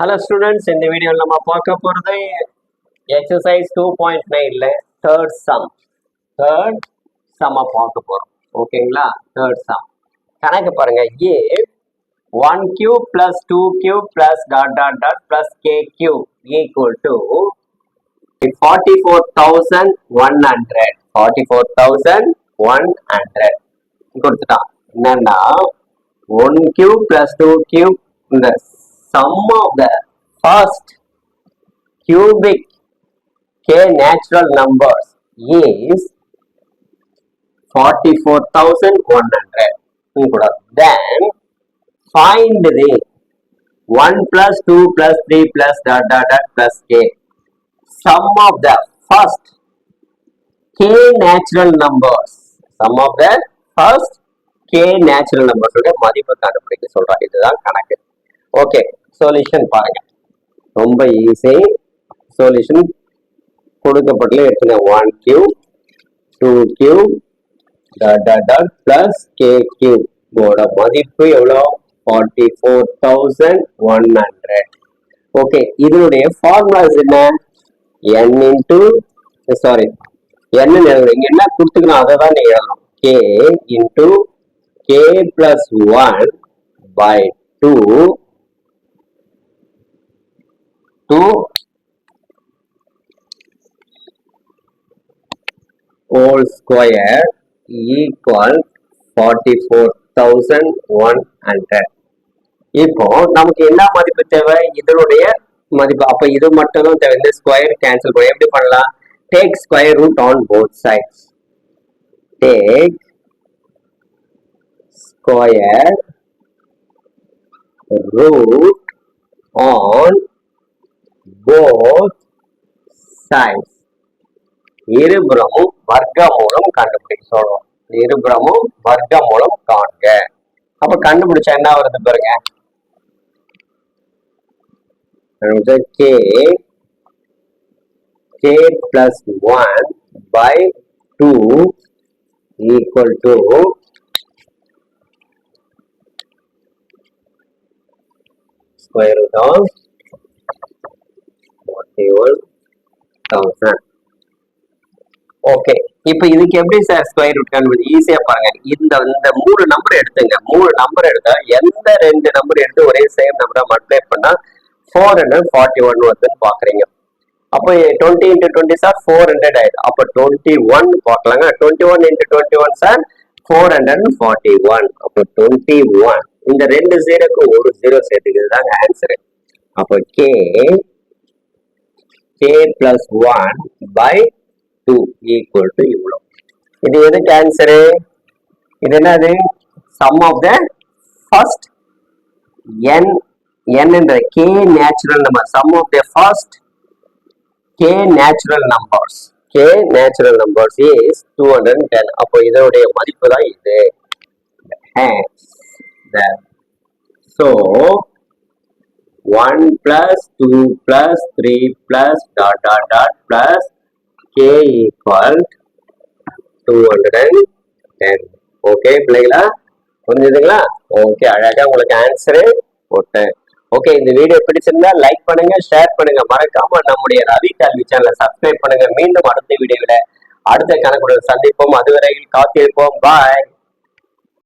Hello students இந்த வீடியோவில் நம்ம பார்க்க போகிறது எக்ஸசைஸ் டூ பாயிண்ட் நைனில் தேர்ட் சம் தேர்ட் சம்மை பார்க்க போகிறோம் ஓகேங்களா தேர்ட் சம் கணக்கு பாருங்கள் a one q plus two q plus dot dot dot plus k q equal to forty four thousand one hundred forty four thousand one hundred கொடுத்துட்டான். என்னன்னா one q plus two q இந்த some of the first cubic k natural numbers is 44100 கூட then find the 1 plus 2 plus 3 plus dot dot dot plus k sum of the first k natural numbers sum of the first k natural numbers உடைய மதிப்பு கண்டுபிடிக்க சொல்றாங்க இதுதான் கணக்கு okay Solution பாருங்க. ரொம்ப easy solution கொடுக்கப்பட்டுள்ள எடுத்துங்க. One q two q dot dot dot plus k q இதோட மதிப்பு எவ்வளோ? Forty four thousand one hundred okay இதனுடைய ஃபார்முலாஸ் என்ன? என் இன்டு சாரி என்ன எழுதுறீங்க என்ன கொடுத்துக்கணும் அதை தான் நீங்கள் எழுதணும். K into k plus one by two two whole square equal forty four thousand one hundred இப்போ நமக்கு என்ன மதிப்பு தேவை? இதனுடைய மதிப்பு. அப்ப இது மட்டும் தான் தேவை. இந்த ஸ்கொயர் கேன்சல் பண்ண. எப்படி பண்ணலாம்? Take square root on both sides take square root on size இருபுறமும் வர்க்க மூலம் கண்டுபிடிக்க சொல்லணும் இருபுறமும் வர்க்க மூலம் காண்க. அப்ப கண்டுபிடிச்சா என்ன வருது பாருங்க? K k plus one by two equal to square root of forty one thousand okay இப்போ இதுக்கு எப்படி சார் ஸ்கொயர் ரூட் கண்டுபிடி ஈஸியா பாருங்க. இந்த இந்த மூணு நம்பர் எடுத்துங்க. மூணு நம்பர் எடுத்தா எந்த ரெண்டு நம்பர் எடுத்து ஒரே சேம் நம்பரா மல்டிப்ளை பண்ணா ஃபோர் ஹண்ட்ரட் ஃபார்ட்டி ஒன் வருதுன்னு பாக்குறீங்க. அப்போ twenty into twenty sir four hundred ஆயிடுது. அப்போ டுவெண்ட்டி ஒன் பார்க்கலாங்க. Twenty one into twenty one sir four hundred forty one அப்போ டுவெண்ட்டி ஒன் இந்த ரெண்டு ஜீரோக்கு ஒரு ஜீரோ சேர்த்துக்கிறது தாங்க ஆன்சரு அப்போ k k plus one by two equal to இவ்வளோ இது எதுக்கு ஆன்சரு இது என்னது? Sum of the first n n என்ற k natural number sum of the first k natural numbers k natural numbers is two hundred ten அப்போ இதனுடைய மதிப்பு தான் இது. So one plus two plus three plus dot dot dot plus k equal 210 okay பிள்ளைங்களா புரிஞ்சுதுங்களா? Okay அழகா உங்களுக்கு answer போட்டேன். ஓகே இந்த வீடியோ பிடிச்சிருந்தா லைக் பண்ணுங்க ஷேர் பண்ணுங்க. மறக்காம நம்முடைய ரவி கல்வி சேனலை சப்ஸ்கிரைப் பண்ணுங்க. மீண்டும் அடுத்த வீடியோவில் அடுத்த கணக்குடன் சந்திப்போம். அதுவரையில் காத்திருப்போம். பாய்